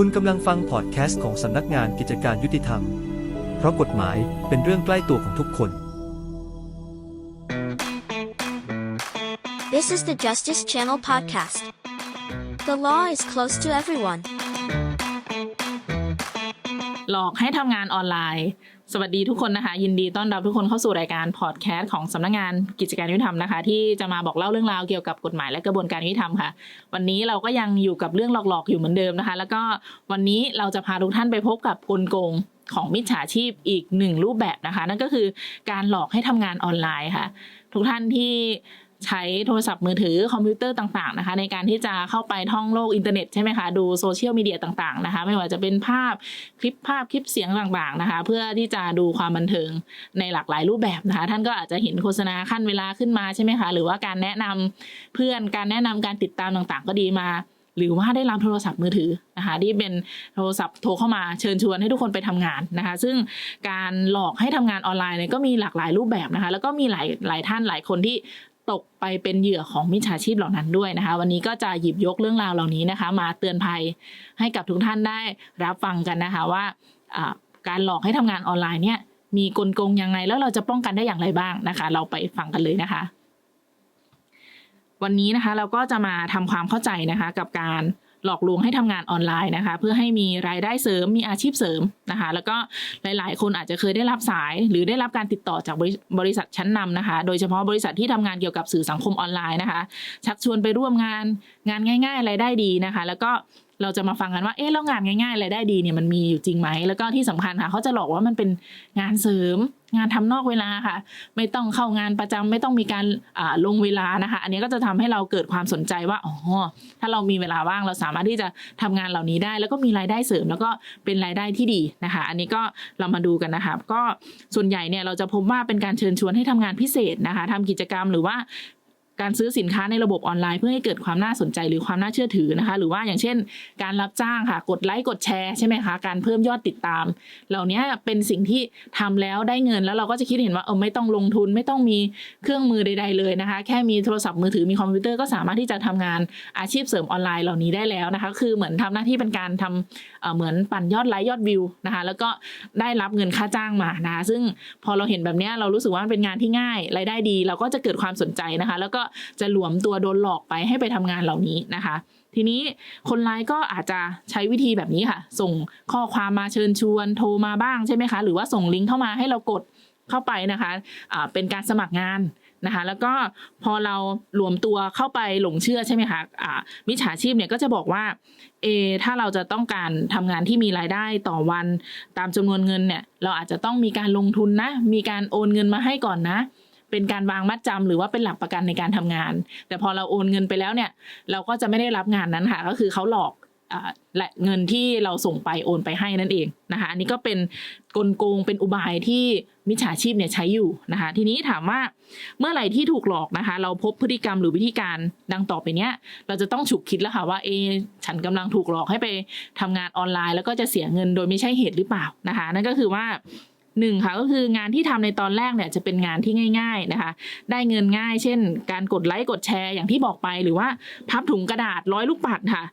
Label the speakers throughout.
Speaker 1: คุณกำลังฟังพอดแคสต์ของสำนักงานกิจการยุติธรรม เพราะกฎหมายเป็นเรื่องใกล้ตัวของทุกคน
Speaker 2: This is the Justice Channel podcast. The law is close to everyone.
Speaker 3: หลอกให้ทำงานออนไลน์ สวัสดีทุกคนนะคะ ยินดีต้อนรับทุกคนเข้าสู่รายการพอดแคสต์ของสำนักงานกิจการยุติธรรมนะคะ ที่จะมาบอกเล่าเรื่องราวเกี่ยวกับกฎหมายและกระบวนการยุติธรรมค่ะ วันนี้เราก็ยังอยู่กับเรื่องหลอกๆอยู่เหมือนเดิมนะคะ แล้วก็วันนี้เราจะพาทุกท่านไปพบกับกลโกงของมิจฉาชีพอีกหนึ่งรูปแบบนะคะ นั่นก็คือการหลอกให้ทำงานออนไลน์ค่ะ ทุกท่านที่ ใช้โทรศัพท์มือถือคอมพิวเตอร์ต่างๆนะคะ ในการที่จะเข้าไปท่องโลกอินเทอร์เน็ตใช่ไหมคะดูโซเชียลมีเดียต่างๆนะคะไม่ว่าจะเป็นภาพคลิปภาพคลิปเสียงต่างๆนะคะ เพื่อที่จะดูความบันเทิงในหลากหลายรูปแบบนะคะ ท่านก็อาจจะเห็นโฆษณาขั้นเวลาขึ้นมาใช่ไหมคะหรือว่าการแนะนำเพื่อนการแนะนำการติดตามต่างๆ ก็ดีมาหรือว่าได้รับโทรศัพท์มือถือนะคะที่เป็นโทรศัพท์โทรเข้ามาเชิญชวนให้ทุกคนไปทำงานนะคะ ซึ่งการหลอกให้ทำงานออนไลน์เนี่ยก็มีหลากหลายรูปแบบนะคะ แล้วก็มีหลายหลายท่านหลายคนที่ ตกไปเป็นเหยื่อของมิจฉาชีพเหล่านั้นด้วยนะคะ วันนี้ก็จะหยิบยกเรื่องราวเหล่านี้นะคะ มาเตือนภัยให้กับทุกท่านได้รับฟังกันนะคะว่าอ่าการหลอกให้ทำงานออนไลน์เนี่ยมีกลโกงยังไงแล้วเราจะป้องกันได้อย่างไรบ้างนะคะ เราไปฟังกันเลยนะคะ วันนี้นะคะเราก็จะมาทำความเข้าใจนะคะกับการ หลอกลวงให้ทำงานออนไลน์นะคะ เพื่อให้มีรายได้เสริมมีอาชีพเสริมนะคะ แล้วก็หลาย ๆ คนอาจจะเคยได้รับสาย หรือได้รับการติดต่อจากบริบริษัทชั้นนำนะคะ โดยเฉพาะบริษัทที่ทำงานเกี่ยวกับสื่อสังคมออนไลน์นะคะ ชักชวนไปร่วมงานงานง่าย ๆ รายได้ดีนะคะ แล้วก็ เราจะมาฟังกันว่าเอ๊ะแล้วงานง่ายๆรายได้ดีเนี่ยมันมีอยู่จริงไหมแล้วก็ที่สำคัญค่ะเขาจะหลอกว่ามันเป็นงานเสริม งานทำนอกเวลาค่ะ ไม่ต้องเข้างานประจำไม่ต้องมีการลงเวลานะคะ อันนี้ก็จะทำให้เราเกิดความสนใจว่าอ๋อถ้าเรามีเวลาว่างเราสามารถที่จะทำงานเหล่านี้ได้ แล้วก็มีรายได้เสริม แล้วก็เป็นรายได้ที่ดีนะคะ อันนี้ก็เรามาดูกันนะคะก็ส่วนใหญ่เนี่ยเราจะพบว่าเป็นการเชิญชวนให้ทำงานพิเศษนะคะทำกิจกรรมหรือว่า การซื้อสินค้าในระบบออนไลน์เพื่อให้เกิดความน่าสนใจหรือความน่าเชื่อถือนะคะ หรือว่าอย่างเช่น การรับจ้างค่ะกดไลค์กดแชร์ใช่ไหมคะการเพิ่มยอดติดตาม เหล่านี้เป็นสิ่งที่ทำแล้วได้เงินแล้วเราก็จะคิดเห็นว่าเออไม่ต้องลงทุนไม่ต้องมีเครื่องมือใด ๆเลยนะคะ แค่มีโทรศัพท์มือถือมีคอมพิวเตอร์ก็สามารถที่จะทำงานอาชีพเสริมออนไลน์เหล่านี้ได้แล้วนะคะ คือเหมือนทำหน้าที่เป็นการทำเเหมือนปั่นยอดไลค์ยอดวิวนะคะแล้วก็ได้รับเงินค่าจ้างมานะคะซึ่งพอเราเห็นแบบนี้เรารู้สึกว่ามันเป็นงานที่ง่ายรายได้ดี เราก็จะเกิดความสนใจนะคะ แล้วก็จะหลวมตัวโดนหลอกไปให้ไปทำงานเหล่านี้นะคะ ทีนี้คนร้ายก็อาจจะใช้วิธีแบบนี้ค่ะ ส่งข้อความมาเชิญชวนโทรมาบ้างใช่ไหมคะ หรือว่าส่งลิงก์เข้ามาให้เรากดเข้าไปนะคะอ่าเป็นการสมัครงานนะคะแล้วก็พอเรารวมตัวเข้าไปหลงเชื่อใช่ไหมคะอ่ามิจฉาชีพเนี่ยก็จะบอกว่าเออถ้าเราจะต้องการทำงานที่มีรายได้ต่อวันตามจำนวนเงินเนี่ยเราอาจจะต้องมีการลงทุนนะ มีการโอนเงินมาให้ก่อนนะ เป็นการวางมัดจำหรือว่าเป็นหลักประกันในการทำงาน แต่พอเราโอนเงินไปแล้วเนี่ย เราก็จะไม่ได้รับงานนั้นค่ะ ก็คือเขาหลอกอ่าและเงินที่เราส่งไปโอนไปให้นั่นเองนะคะอันนี้ก็เป็นกลโกงเป็นอุบายที่มิจฉาชีพเนี่ยใช้อยู่นะคะ ทีนี้ถามว่าเมื่อไหร่ที่ถูกหลอกนะคะ เราพบพฤติกรรมหรือวิธีการดังต่อไปเนี้ย เราจะต้องฉุกคิดแล้วค่ะว่าเอฉันกำลังถูกหลอกให้ไปทำงานออนไลน์ แล้วก็จะเสียเงินโดยไม่ใช่เหตุหรือเปล่านะคะ นั่นก็คือว่า หนึ่งค่ะก็คืองานที่ทำในตอนแรกเนี่ยจะเป็นงานที่ง่าย ๆนะคะ ได้เงินง่าย เช่น การกดไลค์กดแชร์อย่างที่บอกไปหรือว่าพับถุงกระดาษร้อยลูกปัดค่ะ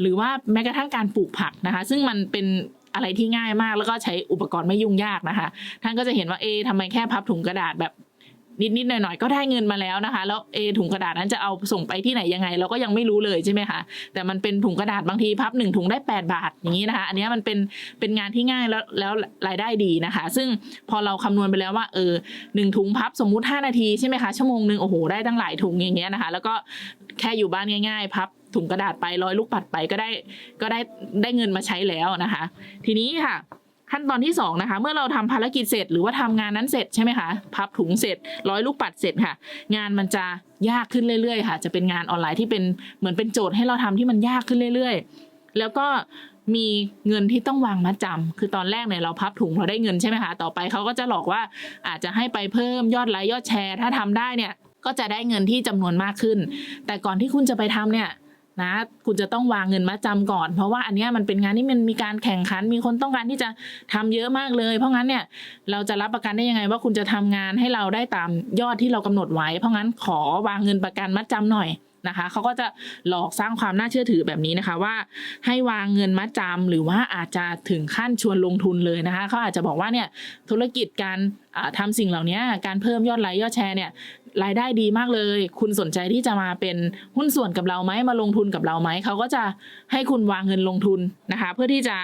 Speaker 3: หรือว่าแม้กระทั่งการปลูกผักนะคะ ซึ่งมันเป็นอะไรที่ง่ายมากแล้วก็ใช้อุปกรณ์ไม่ยุ่งยากนะคะ ท่านก็จะเห็นว่าเอ๊ทำไมแค่พับถุงกระดาษแบบ นิดๆหน่อยๆก็ได้เงินมาแล้วนะคะ แล้วเอถุงกระดาษนั้นจะเอาส่งไปที่ไหนยังไง เราก็ยังไม่รู้เลยใช่ไหมคะแต่มันเป็นถุงกระดาษบางทีพับหนึ่งถุงได้ 8 บาทอย่างนี้นะคะ อันนี้มันเป็นเป็นงานที่ง่ายแล้วแล้วรายได้ดีนะคะ ซึ่งพอเราคำนวณไปแล้วว่าเออหนึ่งถุงพับสมมุติ 5 นาทีใช่ไหมคะชั่วโมงหนึ่งโอ้โหได้ตั้งหลายถุงอย่างเงี้ยนะคะ แล้วก็แค่อยู่บ้านง่ายๆ พับถุงกระดาษไปร้อยลูกปัดไปก็ได้ก็ได้ได้เงินมาใช้แล้วนะคะ ทีนี้ค่ะ ขั้นตอนที่สองนะคะ เมื่อเราทำภารกิจเสร็จ หรือว่าทำงานนั้นเสร็จใช่ไหมคะพับถุงเสร็จร้อยลูกปัดเสร็จค่ะ งานมันจะยากขึ้นเรื่อยๆ ค่ะ จะเป็นงานออนไลน์ที่เป็นเหมือนเป็นโจทย์ให้เราทำที่มันยากขึ้นเรื่อยๆ แล้วก็มีเงินที่ต้องวางมัดจำคือตอนแรกเนี่ยเราพับถุงเราได้เงินใช่ไหมคะ ต่อไปเขาก็จะหลอกว่าอาจจะให้ไปเพิ่มยอดไลค์ยอดแชร์ ถ้าทำได้เนี่ยก็จะได้เงินที่จำนวนมากขึ้น แต่ก่อนที่คุณจะไปทำเนี่ย นะ คุณจะต้องวางเงินมาจำก่อน เพราะว่าอันนี้มันเป็นงานที่มันมีการแข่งขัน มีคนต้องการที่จะทำเยอะมากเลย เพราะงั้นเนี่ยเราจะรับประกันได้ยังไง ว่าคุณจะทำงานให้เราได้ตามยอดที่เรากำหนดไว้ เพราะงั้นขอวางเงินประกันมัดจำหน่อยนะคะเขาก็จะหลอกสร้างความน่าเชื่อถือแบบนี้นะคะว่าให้วางเงินมัดจำหรือว่าอาจจะถึงขั้นชวนลงทุนเลยนะคะเขาอาจจะบอกว่าเนี่ยธุรกิจการอ่าทำสิ่งเหล่านี้การเพิ่มยอดไลค์ยอดแชร์เนี่ยรายได้ดีมากเลย คุณสนใจที่จะมาเป็นหุ้นส่วนกับเราไหมมาลงทุนกับเราไหมเขาก็จะให้คุณวางเงินลงทุนนะคะ เพื่อที่จะ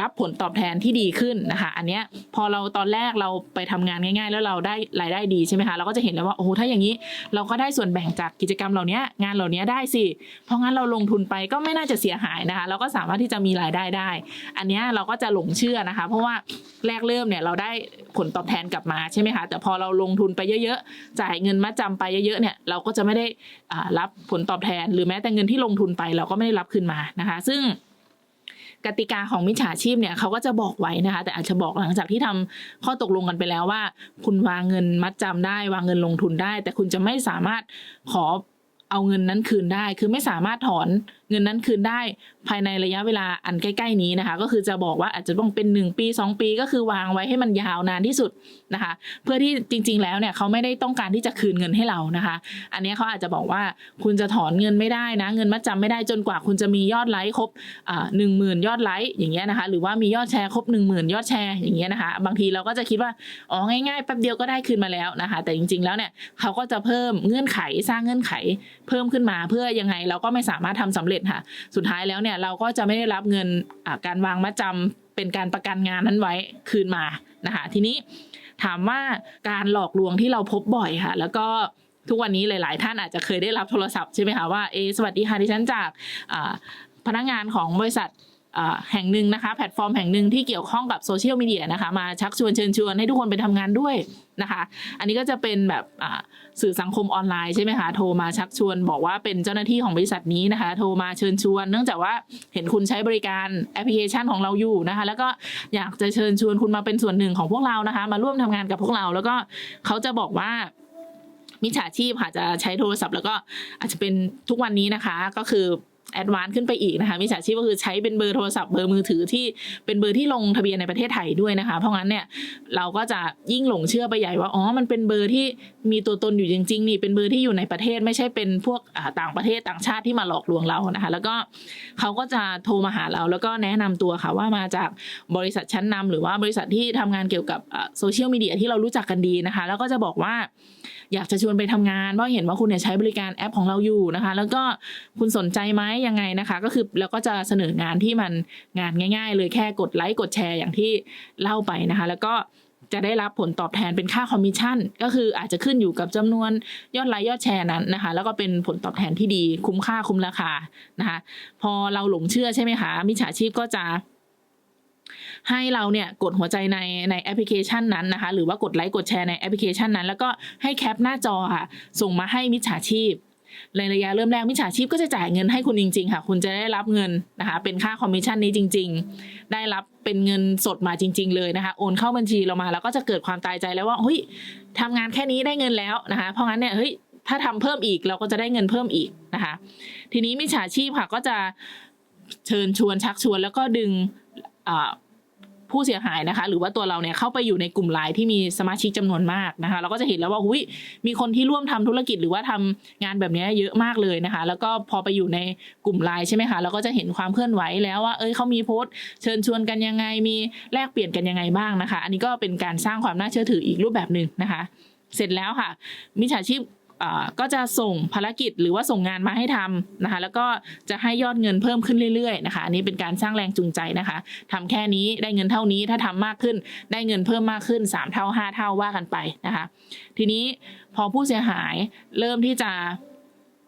Speaker 3: รับผลตอบแทนที่ดีขึ้นนะคะ อันเนี้ยพอเราตอนแรกเราไปทำงานง่าย ๆ แล้วเราได้รายได้ดีใช่ไหมคะเราก็จะเห็นแล้วว่าโอ้โหถ้าอย่างนี้ เราก็ได้ส่วนแบ่งจากกิจกรรมเหล่านี้งานเหล่านี้ได้สิเพราะงั้นเราลงทุนไปก็ไม่น่าจะเสียหายนะคะ เราก็สามารถที่จะมีรายได้ได้ อันเนี้ยเราก็จะหลงเชื่อนะคะ เพราะว่าแรกเริ่มเนี่ยเราได้ผลตอบแทนกลับมาใช่ไหมคะแต่พอเราลงทุนไปเยอะๆ จ่ายเงินมาจำไปเยอะๆเนี่ยเราก็จะไม่ได้อ่ารับผลตอบแทน หรือแม้แต่เงินที่ลงทุนไปเราก็ไม่ได้รับคืนมานะคะ ซึ่งกติกาของมิจฉาชีพเนี่ยเขาก็จะบอกไว้นะคะ แต่อาจจะบอกหลังจากที่ทำข้อตกลงกันไปแล้วว่า คุณวางเงินมัดจำได้ วางเงินลงทุนได้ แต่คุณจะไม่สามารถขอเอาเงินนั้นคืนได้ คือไม่สามารถถอน เงินนั้นคืนได้ภายในระยะเวลาอันใกล้ ๆ นี้นะคะ ก็คือจะบอกว่าอาจจะต้องเป็น 1 ปี 2 ปีก็คือวางไว้ให้มันยาวนานที่สุดนะคะ เพื่อที่จริง ๆ แล้วเนี่ยเขาไม่ได้ต้องการที่จะคืนเงินให้เรานะคะ อันนี้เขาอาจจะบอกว่าคุณจะถอนเงินไม่ได้นะ เงินมัดจำไม่ได้จนกว่าคุณจะมียอดไลค์ครบหนึ่งหมื่นยอดไลค์อย่างเงี้ยนะคะ หรือว่ามียอดแชร์ครบหนึ่งหมื่นยอดแชร์อย่างเงี้ยนะคะ บางทีเราก็จะคิดว่าอ๋อง่ายๆแป๊บเดียวก็ได้คืนมาแล้วนะคะ แต่จริง ๆ แล้วเนี่ยเขาก็จะเพิ่มเงื่อนไขสร้างเงื่อนไขเพิ่มขึ้นมาเพื่อยังไงเราก็ไม่สามารถทำสำเร็จค่ะ สุดท้ายแล้วเนี่ยเราก็จะไม่ได้รับเงินการวางมัดจำเป็นการประกันงานนั้นไว้คืนมานะคะทีนี้ถามว่าการหลอกลวงที่เราพบบ่อยค่ะ แล้วก็ทุกวันนี้หลาย ๆ ท่านอาจจะเคยได้รับโทรศัพท์ใช่ไหมคะว่าเอสวัสดีค่ะดิฉันจากพนักงานของบริษัท แห่งหนึ่งนะคะ แพลตฟอร์มแห่งหนึ่งที่เกี่ยวข้องกับโซเชียลมีเดียนะคะ มาชักชวนเชิญชวนให้ทุกคนไปทำงานด้วยนะคะ อันนี้ก็จะเป็นแบบสื่อสังคมออนไลน์ใช่ไหมคะ โทรมาชักชวน บอกว่าเป็นเจ้าหน้าที่ของบริษัทนี้นะคะ โทรมาเชิญชวน เนื่องจากว่าเห็นคุณใช้บริการแอปพลิเคชันของเราอยู่นะคะ แล้วก็อยากจะเชิญชวนคุณมาเป็นส่วนหนึ่งของพวกเรานะคะ มาร่วมทำงานกับพวกเรา แล้วก็เขาจะบอกว่ามิจฉาชีพค่ะจะใช้โทรศัพท์ แล้วก็อาจจะเป็นทุกวันนี้นะคะก็คือ แอดวานซ์ขึ้นไปอีกนะคะมิจฉาชีพก็คือใช้เป็นเบอร์โทรศัพท์เบอร์มือถือที่เป็นเบอร์ที่ลงทะเบียนในประเทศไทยด้วยนะคะ เพราะงั้นเนี่ยเราก็จะยิ่งหลงเชื่อไปใหญ่ว่าอ๋อมันเป็นเบอร์ที่มีตัวตนอยู่จริงๆนี่เป็นเบอร์ที่อยู่ในประเทศไม่ใช่เป็นพวกต่างประเทศต่างชาติที่มาหลอกลวงเรานะคะ แล้วก็เขาก็จะโทรมาหาเราแล้วก็แนะนำตัวค่ะว่ามาจากบริษัทชั้นนำหรือว่าบริษัทที่ทำงานเกี่ยวกับโซเชียลมีเดียที่เรารู้จักกันดีนะคะ แล้วก็จะบอกว่า อยากจะชวนไปทำงานเพราะเห็นว่าคุณเนี่ยใช้บริการแอปของเราอยู่นะคะ แล้วก็คุณสนใจไหมยังไงนะคะ ก็คือแล้วก็จะเสนองานที่มันงานง่าย ๆ เลยแค่กดไลค์กดแชร์อย่างที่เล่าไปนะคะ แล้วก็จะได้รับผลตอบแทนเป็นค่าคอมมิชชั่น ก็คืออาจจะขึ้นอยู่กับจำนวนยอดไลค์ยอดแชร์นั้นนะคะ แล้วก็เป็นผลตอบแทนที่ดีคุ้มค่าคุ้มราคานะคะ พอเราหลงเชื่อใช่ไหมคะมิจฉาชีพก็จะ ให้เราเนี่ยกดหัวใจในในแอปพลิเคชันนั้นนะคะ หรือว่ากดไลค์กดแชร์ในแอปพลิเคชันนั้น แล้วก็ให้แคปหน้าจอค่ะ ส่งมาให้มิจฉาชีพในระยะเริ่มแรกมิจฉาชีพก็จะจ่ายเงินให้คุณจริง ๆ ค่ะ คุณจะได้รับเงินนะคะ เป็นค่าคอมมิชชั่นนี้จริง ๆ ได้รับเป็นเงินสดมาจริง ๆ เลยนะคะ โอนเข้าบัญชีเรามา แล้วก็จะเกิดความตายใจแล้วว่าเฮ้ยทำงานแค่นี้ได้เงินแล้วนะคะ เพราะงั้นเนี่ยเฮ้ยถ้าทำเพิ่มอีกเราก็จะได้เงินเพิ่มอีกนะคะ ทีนี้มิจฉาชีพค่ะก็จะเชิญชวนชักชวนแล้วก็ดึง ผู้เสียหายนะคะ หรือว่าตัวเราเนี่ยเข้าไปอยู่ในกลุ่มไลน์ที่มีสมาชิกจำนวนมากนะคะ เราก็จะเห็นแล้วว่าหุยมีคนที่ร่วมทำธุรกิจหรือว่าทำงานแบบนี้เยอะมากเลยนะคะ แล้วก็พอไปอยู่ในกลุ่มไลน์ใช่ไหมคะเราก็จะเห็นความเคลื่อนไหวแล้วว่าเอ้ยเขามีโพสต์เชิญชวนกันยังไงมีแลกเปลี่ยนกันยังไงบ้างนะคะ อันนี้ก็เป็นการสร้างความน่าเชื่อถืออีกรูปแบบหนึ่งนะคะ เสร็จแล้วค่ะมิจฉาชีพ ก็จะส่งภารกิจหรือว่าส่งงานมาให้ทำนะคะ แล้วก็จะให้ยอดเงินเพิ่มขึ้นเรื่อยๆนะคะอันนี้เป็นการสร้างแรงจูงใจนะคะทำแค่นี้ได้เงินเท่านี้ถ้าทำมากขึ้น ได้เงินเพิ่มมากขึ้น 3 เท่า 5 เท่าว่ากันไปนะคะ ทีนี้พอผู้เสียหายเริ่มที่จะ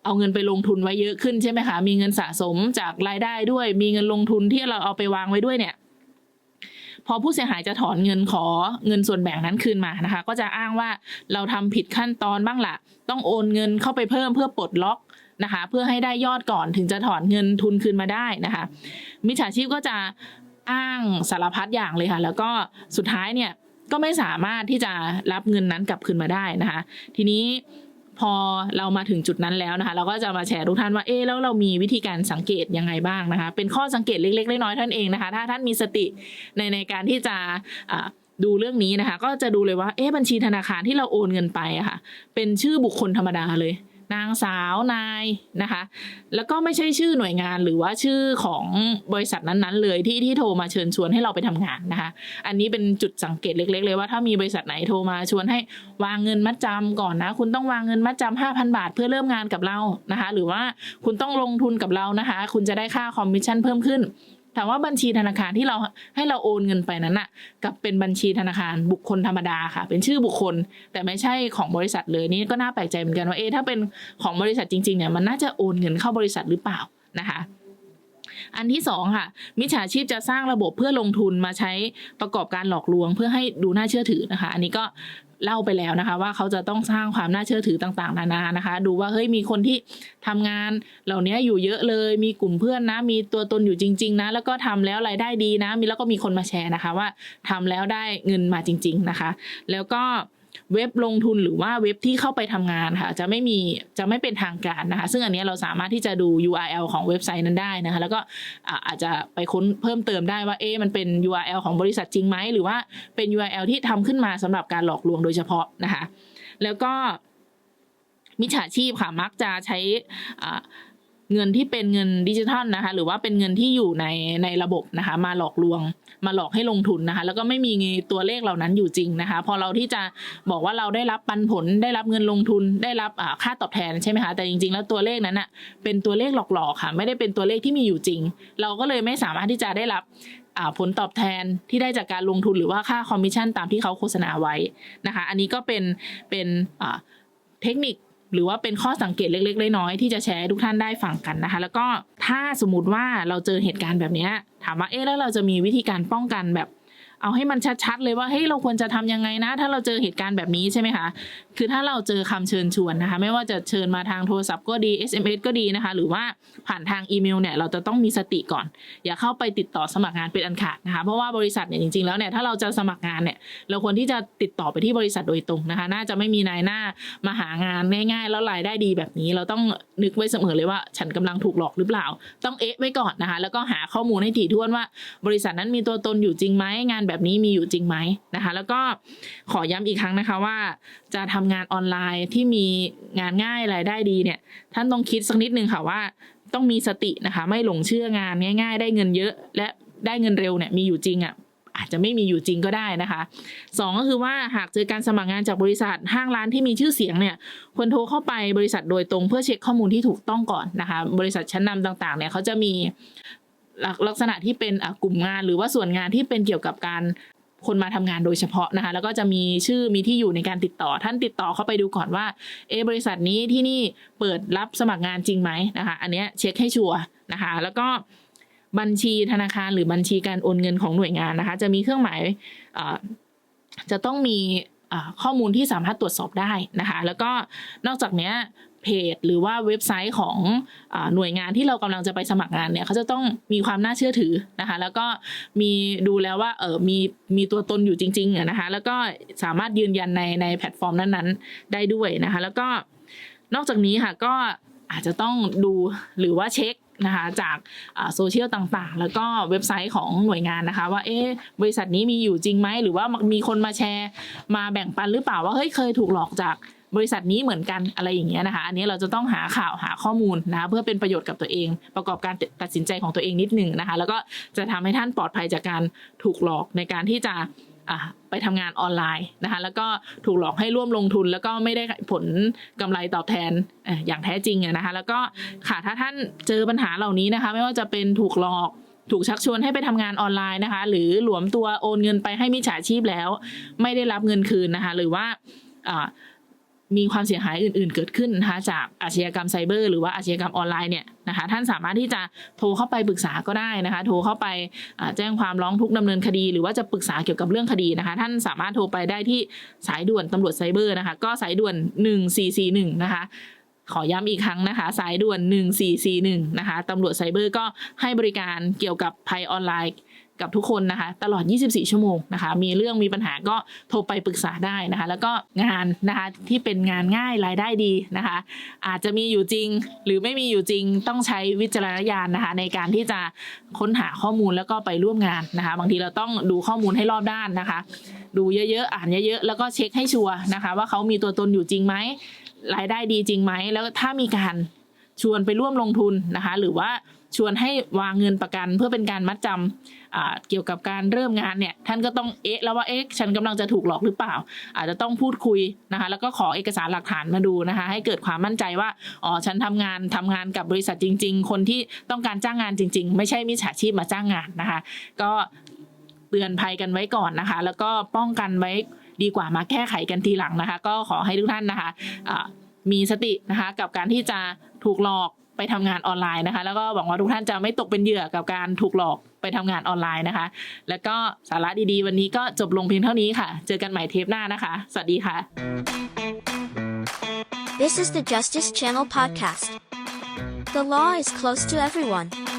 Speaker 3: เอาเงินไปลงทุนไว้เยอะขึ้นใช่ไหมคะ มีเงินสะสมจากรายได้ด้วย มีเงินลงทุนที่เราเอาไปวางไว้ด้วยเนี่ย อผู้เสียหายจะถอนเงินขอเงินส่วนแบ่งนั้นคืนมานะคะ ก็จะอ้างว่าเราทำผิดขั้นตอนบ้างล่ะ ต้องโอนเงินเข้าไปเพิ่มเพื่อปลดล็อกนะคะ เพื่อให้ได้ยอดก่อนถึงจะถอนเงินทุนคืนมาได้นะคะ มิจฉาชีพก็จะอ้างสารพัดอย่างเลยค่ะ แล้วก็สุดท้ายเนี่ยก็ไม่สามารถที่จะรับเงินนั้นกลับคืนมาได้นะคะ ทีนี้ พอเรามาถึงจุดนั้นแล้วนะคะ เราก็จะมาแชร์ทุกท่านว่าเอ๊แล้วเรามีวิธีการสังเกตยังไงบ้างนะคะ เป็นข้อสังเกตเล็กๆน้อยๆท่านเองนะคะ ถ้าท่านมีสติในในการที่จะอ่าดูเรื่องนี้นะคะ ก็จะดูเลยว่าเอ๊ะบัญชีธนาคารที่เราโอนเงินไปอะค่ะ เป็นชื่อบุคคลธรรมดาเลย นางสาวนายนะคะ แล้วก็ไม่ใช่ชื่อหน่วยงานหรือว่าชื่อของบริษัทนั้นๆ เลยที่ที่โทรมาเชิญชวนให้เราไปทำงานนะคะ อันนี้เป็นจุดสังเกตเล็ก ๆ เลยว่าถ้ามีบริษัทไหนโทรมาชวนให้วางเงินมัดจำก่อนนะ คุณต้องวางเงินมัดจำห้าพันบาท เพื่อเริ่มงานกับเรานะคะ หรือว่าคุณต้องลงทุนกับเรานะคะ คุณจะได้ค่าคอมมิชชั่นเพิ่มขึ้น ถามว่าบัญชีธนาคารที่เราให้เราโอนเงินไปนั้นน่ะกับเป็นบัญชีธนาคารบุคคลธรรมดาค่ะ เป็นชื่อบุคคล แต่ไม่ใช่ของบริษัทเลยนี่ก็น่าแปลกใจเหมือนกันว่าเอ๊ะถ้าเป็นของบริษัทจริงๆเนี่ยมันน่าจะโอนเงินเข้าบริษัทหรือเปล่านะคะ อันที่สองค่ะ มิจฉาชีพจะสร้างระบบเพื่อลงทุนมาใช้ประกอบการหลอกลวง เพื่อให้ดูน่าเชื่อถือนะคะ อันนี้ก็เล่าไปแล้วนะคะ ว่าเขาจะต้องสร้างความน่าเชื่อถือต่างๆ นานานะคะ ดูว่าเฮ้ยมีคนที่ทำงานเหล่านี้อยู่เยอะเลย มีกลุ่มเพื่อนนะ มีตัวตนอยู่จริง ๆ นะ แล้วก็ทำแล้วรายได้ดีนะ มีแล้วก็มีคนมาแชร์นะคะว่าทำแล้วได้เงินมาจริง ๆนะคะ แล้วก็ เว็บลงทุนหรือว่าเว็บที่เข้าไปทำงานค่ะ จะไม่มีจะไม่เป็นทางการนะคะ ซึ่งอันนี้เราสามารถที่จะดู URL ของเว็บไซต์นั้นได้นะคะ แล้วก็อาจจะไปค้นเพิ่มเติมได้ว่าเอ๊มันเป็น URL ของบริษัทจริงไหมหรือว่าเป็น URL ที่ทำขึ้นมาสำหรับการหลอกลวงโดยเฉพาะนะคะ แล้วก็มิจฉาชีพค่ะมักจะใช้อ่า เงินที่เป็นเงินดิจิทัลนะคะ หรือว่าเป็นเงินที่อยู่ในในระบบนะคะ มาหลอกลวง มาหลอกให้ลงทุนนะคะ แล้วก็ไม่มีตัวเลขเหล่านั้นอยู่จริงนะคะ พอเราที่จะบอกว่าเราได้รับปันผล ได้รับเงินลงทุน ได้รับค่าตอบแทนใช่ไหมคะแต่จริงๆ แล้วตัวเลขนั้นอะเป็นตัวเลขหลอกๆค่ะ ไม่ได้เป็นตัวเลขที่มีอยู่จริง เราก็เลยไม่สามารถที่จะได้รับผลตอบแทนที่ได้จากการลงทุนหรือว่าค่าคอมมิชชั่นตามที่เขาโฆษณาไว้นะคะ อันนี้ก็เป็นเป็นเทคนิค หรือว่าเป็นข้อสังเกตเล็กๆน้อยๆที่จะแชร์ให้ทุกท่านได้ฟังกันนะคะ แล้วก็ถ้าสมมติว่าเราเจอเหตุการณ์แบบนี้ถามว่าเอ๊ะแล้วเราจะมีวิธีการป้องกันแบบ เอาให้มันชัดๆเลยว่าเฮ้ยเราควรจะทำยังไงนะ ถ้าเราเจอเหตุการณ์แบบนี้ใช่ไหมคะคือถ้าเราเจอคำเชิญชวนนะคะ ไม่ว่าจะเชิญมาทางโทรศัพท์ก็ดี SMS ก็ดีนะคะ หรือว่าผ่านทางอีเมลเนี่ยเราจะต้องมีสติก่อน อย่าเข้าไปติดต่อสมัครงานเป็นอันขาดนะคะเพราะว่าบริษัทเนี่ยจริงๆแล้วเนี่ยถ้าเราจะสมัครงานเนี่ยเราควรที่จะติดต่อไปที่บริษัทโดยตรงนะคะ น่าจะไม่มีนายหน้ามาหางานง่าย ๆ แล้วรายได้ดีแบบนี้ เราต้องนึกไว้เสมอเลยว่า ฉันกำลังถูกหลอกหรือเปล่า ต้องเอ๊ะไว้ก่อนนะคะ แล้วก็หาข้อมูลให้ถี่ถ้วนว่า บริษัทนั้นมีตัวตนอยู่จริงไหมงานแบบนี้มีอยู่จริงไหมนะคะ แล้วก็ขอย้ำอีกครั้งนะคะว่า จะทำงานออนไลน์ที่มีงานง่ายรายได้ดีเนี่ย ท่านต้องคิดสักนิดนึงค่ะว่าต้องมีสตินะคะ ไม่หลงเชื่องานง่าย ๆ ได้เงินเยอะ และได้เงินเร็วเนี่ยมีอยู่จริงอะอาจจะไม่มีอยู่จริงก็ได้นะคะสองก็คือว่าหากเจอการสมัครงานจากบริษัทห้างร้านที่มีชื่อเสียงเนี่ยควรโทรเข้าไปบริษัทโดยตรงเพื่อเช็คข้อมูลที่ถูกต้องก่อนนะคะ บริษัทชั้นนำต่างๆเนี่ยเขาจะมี ลักษณะที่เป็นกลุ่มงาน หรือว่าส่วนงานที่เป็นเกี่ยวกับการคนมาทำงานโดยเฉพาะนะคะ แล้วก็จะมีชื่อมีที่อยู่ในการติดต่อ ท่านติดต่อเข้าไปดูก่อนว่าเอบริษัทนี้ที่นี่เปิดรับสมัครงานจริงไหมนะคะ อันเนี้ยเช็คให้ชัวร์นะคะ แล้วก็บัญชีธนาคารหรือบัญชีการโอนเงินของหน่วยงานนะคะ จะมีเครื่องหมายจะต้องมีข้อมูลที่สามารถตรวจสอบได้นะคะ แล้วก็นอกจากนี้ เพจ หรือว่าเว็บไซต์ของอหน่วยงานที่เรากำลังจะไปสมัครงานเนี่ยเขาจะต้องมีความน่าเชื่อถือนะคะ แล้วก็มีดูแล้วว่าเออมีมีตัวตนอยู่จริงๆนะคะ แล้วก็สามารถยืนยันในในแพลตฟอร์มนั้นๆ ได้ด้วยนะคะ แล้วก็นอกจากนี้ค่ะก็อาจจะต้องดูหรือว่าเช็คนะคะจากโซเชียลต่างๆ แล้วก็เว็บไซต์ของหน่วยงานนะคะ ว่าเอ๊บริษัทนี้มีอยู่จริงไหมหรือว่ามีคนมาแชร์ มาแบ่งปันหรือเปล่าว่าเฮ้ยเคยถูกหลอกจาก บริษัทนี้เหมือนกันอะไรอย่างเงี้ยนะคะ อันนี้เราจะต้องหาข่าวหาข้อมูลนะคะเพื่อเป็นประโยชน์กับตัวเอง ประกอบการตัดสินใจของตัวเองนิดหนึ่งนะคะ แล้วก็จะทำให้ท่านปลอดภัยจากการถูกหลอกในการที่จะไปทำงานออนไลน์นะคะ แล้วก็ถูกหลอกให้ร่วมลงทุน แล้วก็ไม่ได้ผลกำไรตอบแทนอย่างแท้จริงนะคะ แล้วก็ค่ะถ้าท่านเจอปัญหาเหล่านี้นะคะ ไม่ว่าจะเป็นถูกหลอกถูกชักชวนให้ไปทำงานออนไลน์นะคะ หรือหลวมตัวโอนเงินไปให้มิจฉาชีพแล้ว ไม่ได้รับเงินคืนนะคะ หรือว่า มีความเสียหายอื่น ๆ เกิดขึ้นนะคะจากอาชญากรรมไซเบอร์หรือว่าอาชญากรรมออนไลน์เนี่ยนะคะท่านสามารถที่จะโทรเข้าไปปรึกษาก็ได้นะคะ โทรเข้าไปแจ้งความร้องทุกข์ดำเนินคดี หรือว่าจะปรึกษาเกี่ยวกับเรื่องคดีนะคะ ท่านสามารถโทรไปได้ที่สายด่วนตำรวจไซเบอร์นะคะ ก็สายด่วน 1441 นะคะขอย้ำอีกครั้งนะคะ สายด่วน 1441 นะคะตำรวจไซเบอร์ก็ให้บริการเกี่ยวกับภัยออนไลน์ กับทุกคนนะคะ ตลอด 24 ชั่วโมงนะคะ มีเรื่องมีปัญหาก็โทรไปปรึกษาได้นะคะ แล้วก็งานนะคะที่เป็นงานง่ายรายได้ดีนะคะ อาจจะมีอยู่จริงหรือไม่มีอยู่จริงต้องใช้วิจารณญาณนะคะ ในการที่จะค้นหาข้อมูลแล้วก็ไปร่วมงานนะคะ บางทีเราต้องดูข้อมูลให้รอบด้านนะคะ ดูเยอะๆอ่านเยอะๆแล้วก็เช็คให้ชัวร์นะคะ ว่าเขามีตัวตนอยู่จริงไหมรายได้ดีจริงไหมแล้วถ้ามีการชวนไปร่วมลงทุนนะคะ หรือว่า ชวนให้วางเงินประกันเพื่อเป็นการมัดจำอ่าเกี่ยวกับการเริ่มงานเนี่ยท่านก็ต้องเอ๊ะแล้วว่าเอ๊ะฉันกำลังจะถูกหลอกหรือเปล่า อาจจะต้องพูดคุยนะคะแล้วก็ขอเอกสารหลักฐานมาดูนะคะให้เกิดความมั่นใจว่าอ๋อฉันทำงานทำงานกับบริษัทจริง ๆ คนที่ต้องการจ้างงานจริง ๆ ไม่ใช่มิจฉาชีพมาจ้างงานนะคะ ก็เตือนภัยกันไว้ก่อนนะคะ แล้วก็ป้องกันไว้ดีกว่ามาแก้ไขกันทีหลังนะคะ ก็ขอให้ทุกท่านนะคะมีสตินะคะกับการที่จะถูกหลอก ไปทำงานออนไลน์นะคะ แล้วก็หวังว่าทุกท่านจะไม่ตกเป็นเหยื่อกับการถูกหลอกไปทำงานออนไลน์นะคะ แล้วก็สาระดีๆ วันนี้ก็จบลงเพียงเท่านี้ค่ะ เจอกันใหม่เทปหน้านะคะ สวัสดีค่ะ
Speaker 2: This is the Justice Channel podcast. The law is close to everyone.